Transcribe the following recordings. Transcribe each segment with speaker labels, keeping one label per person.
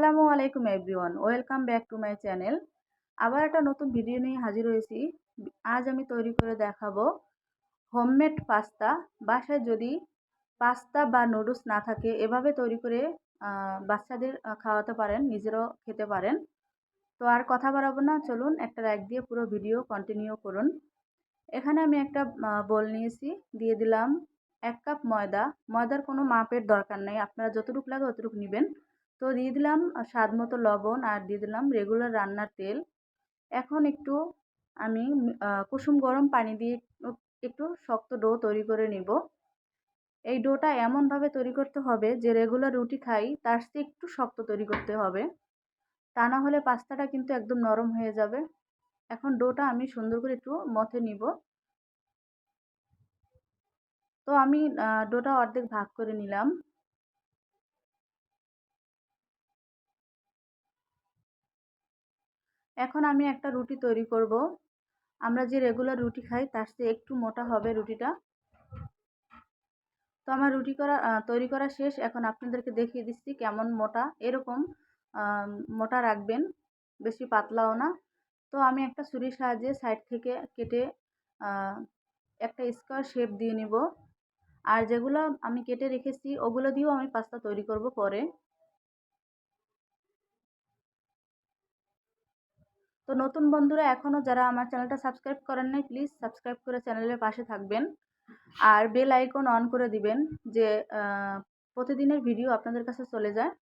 Speaker 1: আসসালামু আলাইকুম everyone, welcome back to my channel. আবার একটা নতুন ভিডিও নিয়ে হাজির হয়েছি। আজ আমি তৈরি করে দেখাবো হোমমেড পাস্তা। বাসায় যদি পাস্তা বা নুডলস না থাকে, এভাবে তৈরি করে বাচ্চাদের খাওয়াতে পারেন, নিজেরাও খেতে পারেন। তো আর কথা বাড়াবো না, চলুন একটা লাইক দিয়ে পুরো ভিডিও কন্টিনিউ করুন। এখানে আমি একটা বোল নিয়েছি, দিয়ে দিলাম এক কাপ ময়দা। ময়দার কোনো মাপের দরকার নেই, আপনারা যতটুকু লাগে অতটুকু নেবেন। তো দিয়ে দিলাম স্বাদ মতো লবণ আর দিয়ে দিলাম রেগুলার রান্নার তেল। এখন একটু আমি কুসুম গরম পানি দিয়ে একটু শক্ত ডো তৈরি করে নিব। এই ডোটা এমনভাবে তৈরি করতে হবে যে রেগুলার রুটি খাই, তার চেয়ে একটু শক্ত তৈরি করতে হবে। তা না হলে পাস্তাটা কিন্তু একদম নরম হয়ে যাবে। এখন ডোটা আমি সুন্দর করে একটু মথে নিব। তো আমি ডোটা অর্ধেক ভাগ করে নিলাম। এখন আমি একটা রুটি তৈরি করব। আমরা যে রেগুলার রুটি খাই, তার চেয়ে একটু মোটা হবে রুটিটা। তো আমার রুটি করা তৈরি করা শেষ। এখন আপনাদেরকে দেখিয়ে দিচ্ছি কেমন মোটা। এরকম মোটা রাখবেন, বেশি পাতলাও না। তো আমি একটা ছুরির সাহায্যে সাইড থেকে কেটে একটা স্কোয়ার শেপ দিয়ে নিব। আর যেগুলো আমি কেটে রেখেছি, ওগুলো দিয়েও আমি পাস্তা তৈরি করব পরে। তো নতুন বন্ধুরা এখনও যারা আমার চ্যানেলটা সাবস্ক্রাইব করেন নাই প্লিজ সাবস্ক্রাইব করে চ্যানেলের পাশে থাকবেন। আর বেল আইকন অন করে দিবেন যে প্রতিদিনের ভিডিও আপনাদের কাছে চলে যায়।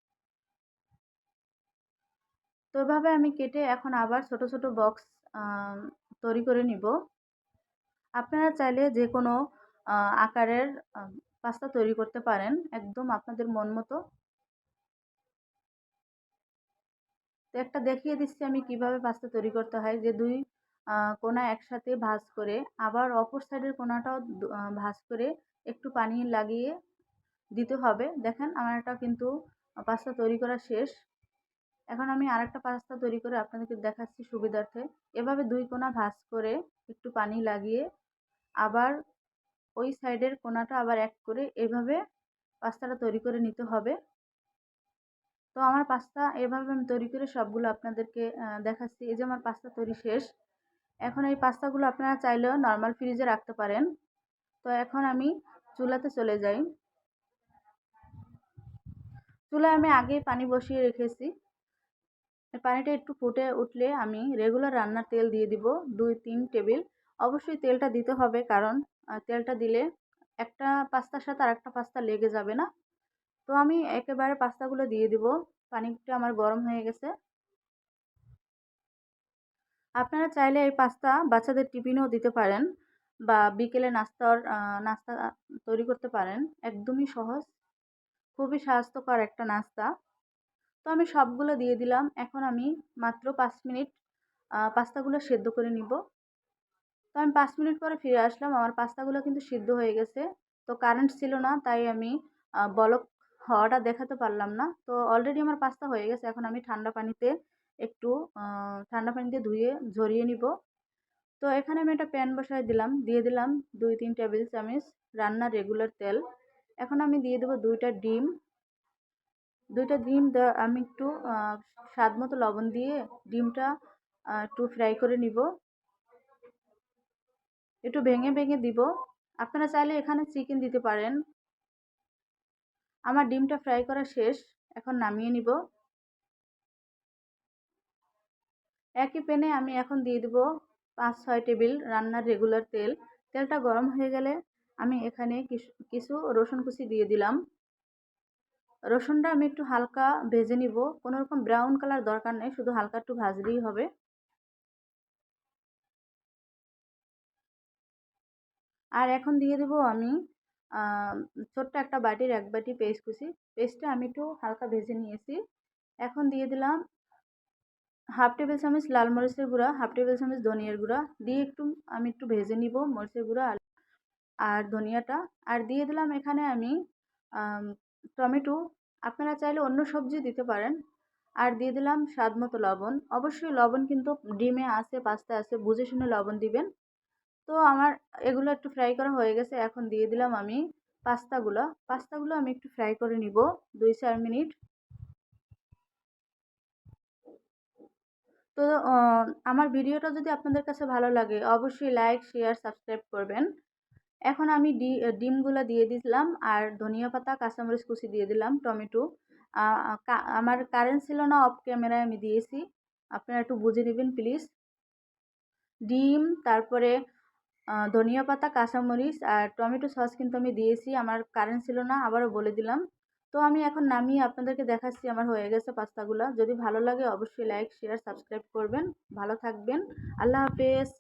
Speaker 1: তো এভাবে আমি কেটে এখন আবার ছোট ছোট বক্স তৈরি করে নিব। আপনারা চাইলে যে কোনো আকারের পাস্তা তৈরি করতে পারেন, একদম আপনাদের মন মতো। তো একটা দেখিয়ে দিচ্ছি আমি কীভাবে পাস্তা তৈরি করতে হয়। যে দুই কোনা একসাথে ভাজ করে, আবার অপর সাইডের কোনাটাও ভাজ করে একটু পানি লাগিয়ে দিতে হবে। দেখেন আমার একটা কিন্তু পাস্তা তৈরি করা শেষ। এখন আমি আরেকটা পাস্তা তৈরি করে আপনাদেরকে দেখাচ্ছি সুবিধার্থে। এভাবে দুই কোনা ভাজ করে একটু পানি লাগিয়ে, আবার ওই সাইডের কোনাটা আবার এক করে এভাবে পাস্তাটা তৈরি করে নিতে হবে। তো আমার পাস্তা এভাবে আমি তৈরি করে সবগুলো আপনাদেরকে দেখাচ্ছি। এই যে আমার পাস্তা তৈরি শেষ। এখন এই পাস্তাগুলো আপনারা চাইলেও নর্মাল ফ্রিজে রাখতে পারেন। তো এখন আমি চুলাতে চলে যাই। চুলায় আমি আগেই পানি বসিয়ে রেখেছি। পানিটা একটু ফুটে উঠলে আমি রেগুলার রান্নার তেল দিয়ে দিব, দুই, তিন টেবিল। অবশ্যই তেলটা দিতে হবে কারণ তেলটা দিলে একটা পাস্তার সাথে আর একটা পাস্তা লেগে যাবে না। তো আমি একেবারে পাস্তাগুলো দিয়ে দিব। পানিটা আমার গরম হয়ে গেছে। আপনারা চাইলে এই পাস্তা বাচ্চাদের টিফিনেও দিতে পারেন বা বিকেলে নাস্তার নাস্তা তৈরি করতে পারেন। একদমই সহজ। খুবই স্বাস্থ্যকর একটা নাস্তা। তো আমি সবগুলো দিয়ে দিলাম। এখন আমি মাত্র পাঁচ মিনিট পাস্তাগুলো সেদ্ধ করে নিব। তো আমি পাঁচ মিনিট পরে ফিরে আসলাম। আমার পাস্তাগুলো কিন্তু সিদ্ধ হয়ে গেছে। তো কারেন্ট ছিল না, তাই আমি বলক হওয়াটা দেখাতে পারলাম না। তো অলরেডি আমার পাস্তা হয়ে গেছে। এখন আমি ঠান্ডা পানিতে একটু ঠান্ডা পানিতে ধুয়ে ঝরিয়ে নিব। তো এখানে আমি একটা প্যান বসায় দিলাম। দিয়ে দিলাম দুই, তিন টেবিল চামচ রান্নার রেগুলার তেল। এখন আমি দিয়ে দেবো দুইটা ডিম। দুইটা ডিম আমি একটু স্বাদ মতো লবণ দিয়ে ডিমটা একটু ফ্রাই করে নিব। একটু ভেঙে ভেঙে দিব। আপনারা চাইলে এখানে চিকেন দিতে পারেন। আমার ডিমটা ফ্রাই করা শেষ, এখন নামিয়ে নিব। একই প্যানে আমি এখন দিয়ে দেবো পাঁচ ছয় টেবিল রান্নার রেগুলার তেল। তেলটা গরম হয়ে গেলে আমি এখানে কিছু রসুন কুচি দিয়ে দিলাম। রসুনটা আমি একটু হালকা ভেজে নিব। কোনো রকম ব্রাউন কালার দরকার নেই, শুধু হালকা একটু ভাজলেই হবে। আর এখন দিয়ে দেবো আমি ছোট্ট একটা বাটির এক বাটি পেস্ট কুচি। পেস্টটা আমি একটু হালকা ভেজে নিয়েছি। এখন দিয়ে দিলাম হাফ টেবিল চামচ লাল মরিচের গুঁড়া হাফ টেবিল চামচ ধনিয়ার গুঁড়া। দিয়ে একটু, আমি একটু ভেজে নিব মরিচের গুঁড়া আর ধনিয়াটা। আর দিয়ে দিলাম এখানে আমি টমেটো। আপনারা চাইলে অন্য সবজি দিতে পারেন। আর দিয়ে দিলাম স্বাদ মতো লবণ। অবশ্যই লবণ কিন্তু ডিমে আছে পাস্তা আছে, বুঝে শুনে লবণ দিবেন। তো আমার এগুলো একটু ফ্রাই করা হয়ে গেছে, এখন দিয়ে দিলাম আমি পাস্তাগুলো। পাস্তাগুলো আমি একটু ফ্রাই করে নিব, দুই চার মিনিট। তো আমার ভিডিওটা যদি আপনাদের কাছে ভালো লাগে, অবশ্যই লাইক শেয়ার সাবস্ক্রাইব করবেন। এখন আমি ডি, ডিমগুলো দিয়ে দিলাম আর ধনিয়া পাতা, কাঁচামরিচ কুচি দিয়ে দিলাম, টমেটো। আমার কারেন্ট ছিল না অফ ক্যামেরায় আমি দিয়েছি। আপনারা একটু বুঝে নেবেন প্লিজ ডিম, তারপরে ধনিয়া পাতা, কাঁচামরিচ আর টমেটো সস কিন্তু আমি দিয়েছি। আমার কারেন্ট ছিল না, আবারও বলে দিলাম। তো আমি এখন নামিয়ে আপনাদেরকে দেখাচ্ছি আমার হয়ে গেছে পাস্তাগুলো। যদি ভালো লাগে অবশ্যই লাইক শেয়ার সাবস্ক্রাইব করবেন। ভালো থাকবেন। আল্লাহ হাফেজ।